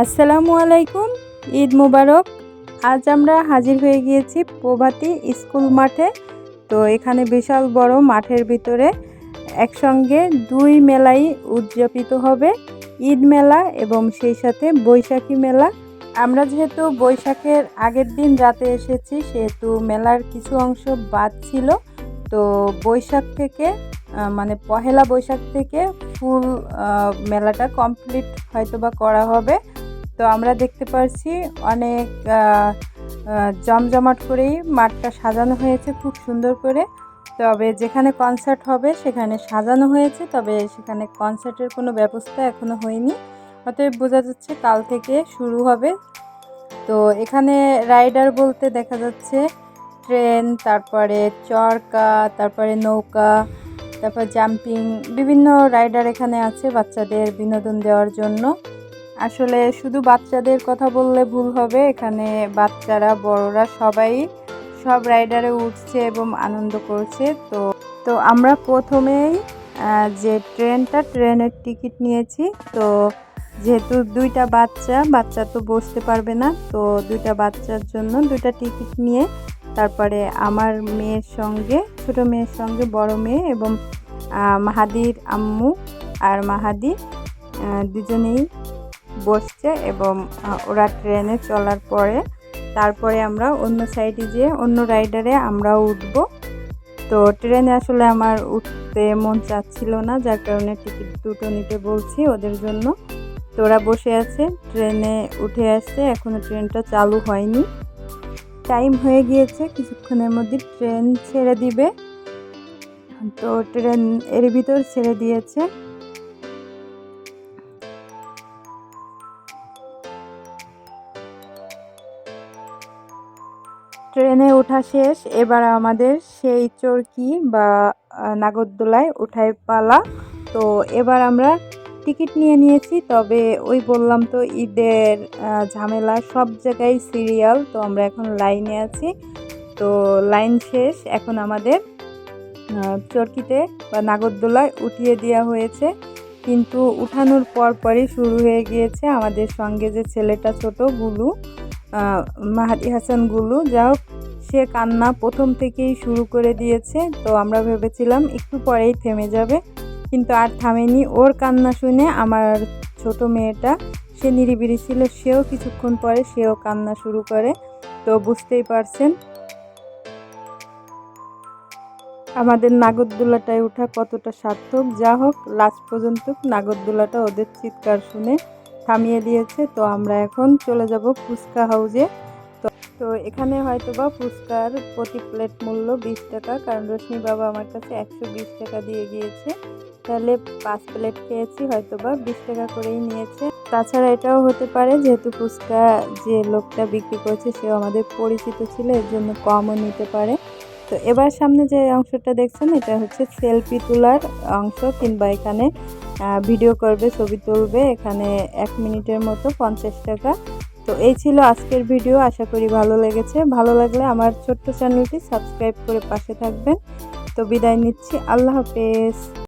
আসসালামু আলাইকুম, ঈদ মুবারক। আজ আমরা হাজির হয়ে গিয়েছি প্রভাতী স্কুল মাঠে। তো এখানে বিশাল বড় মাঠের ভিতরে একসঙ্গে দুই মেলাই উদযাপিত হবে, ঈদ মেলা এবং সেই সাথে বৈশাখী মেলা। আমরা যেহেতু বৈশাখের আগের দিন রাতে এসেছি, সেহেতু মেলার কিছু অংশ বাদ ছিল। তো বৈশাখ থেকে মানে পহেলা বৈশাখ থেকে ফুল মেলাটা কমপ্লিট হয়তো বা করা হবে। তো আমরা দেখতে পারছি অনেক জমজমাট করেই মাঠটা সাজানো হয়েছে খুব সুন্দর করে। তবে যেখানে কনসার্ট হবে সেখানে সাজানো হয়েছে, তবে সেখানে কনসার্টের কোনো ব্যবস্থা এখনও হয়নি। অতএব বোঝা যাচ্ছে কাল থেকে শুরু হবে। তো এখানে রাইডার বলতে দেখা যাচ্ছে ট্রেন তারপরে চরকা, তারপরে নৌকা, তারপর জাম্পিং বিভিন্ন রাইডার এখানে আছে বাচ্চাদের বিনোদন দেওয়ার জন্য। আসলে শুধু বাচ্চাদের কথা বললে ভুল হবে। এখানে বাচ্চারা, বড়রা সবাই সব রাইডারে উঠছে এবং আনন্দ করছে। তো তো আমরা প্রথমেই যে ট্রেনটা, ট্রেনের টিকিট নিয়েছি। তো যেহেতু দুইটা বাচ্চা বাচ্চা তো বসতে পারবে না, তো দুইটা বাচ্চার জন্য দুইটা টিকিট নিয়ে তারপরে আমার মেয়ের সঙ্গে, ছোট মেয়ের সঙ্গে, বড় মেয়ে এবং মাহাদির আম্মু আর মাহাদি দুজনেই বসছে এবং ওরা ট্রেনে চলার পরে তারপরে আমরা অন্য সাইডে যেয়ে অন্য রাইডারে আমরাও উঠব। তো ট্রেনে আসলে আমার উঠতে মন চাচ্ছিল না, যার কারণে টিকিট দুটো নিতে বলছি ওদের জন্য। তো ওরা বসে আছে, ট্রেনে উঠে আসছে এখনও ট্রেনটা চালু হয়নি। টাইম হয়ে গিয়েছে, কিছুক্ষণের মধ্যে ট্রেন ছেড়ে দিবে। তো ট্রেন এর ভিতর ছেড়ে দিয়েছে। ট্রেনে ওঠা শেষ, এবার আমাদের সেই চরকি বা নাগরদোলায় ওঠায় পালা। তো এবার আমরা টিকিট নিয়ে নিয়েছি, তবে ওই বললাম তো ঈদের ঝামেলা সব জায়গায় সিরিয়াল, তো আমরা এখন লাইনে আছি। তো লাইন শেষ, এখন আমাদের চরকিতে বা নাগরদোলায় উঠিয়ে দেওয়া হয়েছে। কিন্তু উঠানোর পর পরই শুরু হয়ে গিয়েছে আমাদের সঙ্গে যে ছেলেটা ছোট গুলু। মাহাদি হাসান গুলু। যা হোক, সে কান্না প্রথম থেকেই শুরু করে দিয়েছে। তো আমরা ভেবেছিলাম একটু পরেই থেমে যাবে, কিন্তু আর থামেনি। ওর কান্না শুনে আমার ছোট মেয়েটা, সে নিরিবিরি ছিল, সেও কিছুক্ষণ পরে সেও কান্না শুরু করে। তো বুঝতেই পারছেন, আমাদের নাগরদোলাটায় ওঠা কতটা সার্থক। যা হোক, লাস্ট পর্যন্ত নাগরদোলাটা ওদের চিৎকার শুনে থামিয়ে দিয়েছে। তো আমরা এখন চলে যাব ফুচকা হাউজে তো এখানে হয়তো বা ফুচকার প্রতি প্লেট মূল্য বিশ টাকা। কারণ রশ্মি বাবা আমার কাছে একশো বিশ টাকা দিয়ে গিয়েছে। তাহলে পাঁচ প্লেট খেয়েছি হয়তো বা বিশ টাকা করেই নিয়েছে। তাছাড়া এটাও হতে পারে, যেহেতু ফুচকা যে লোকটা বিক্রি করছে, সেও আমাদের পরিচিত ছিল, এর জন্য কমও নিতে পারে। তো এবার সামনে যে অংশটা দেখছেন, এটা হচ্ছে সেলফি তোলার অংশ, কিংবা এখানে ভিডিও করবে, ছবি তুলবে, এখানে এক মিনিটের মতো, পঞ্চাশ টাকা। তো এই ছিল আজকের ভিডিও আশা করি ভালো লেগেছে। ভালো লাগলে আমার ছোট্ট চ্যানেলটি সাবস্ক্রাইব করে পাশে থাকবেন। তো বিদায় নিচ্ছি, আল্লাহ হাফেজ।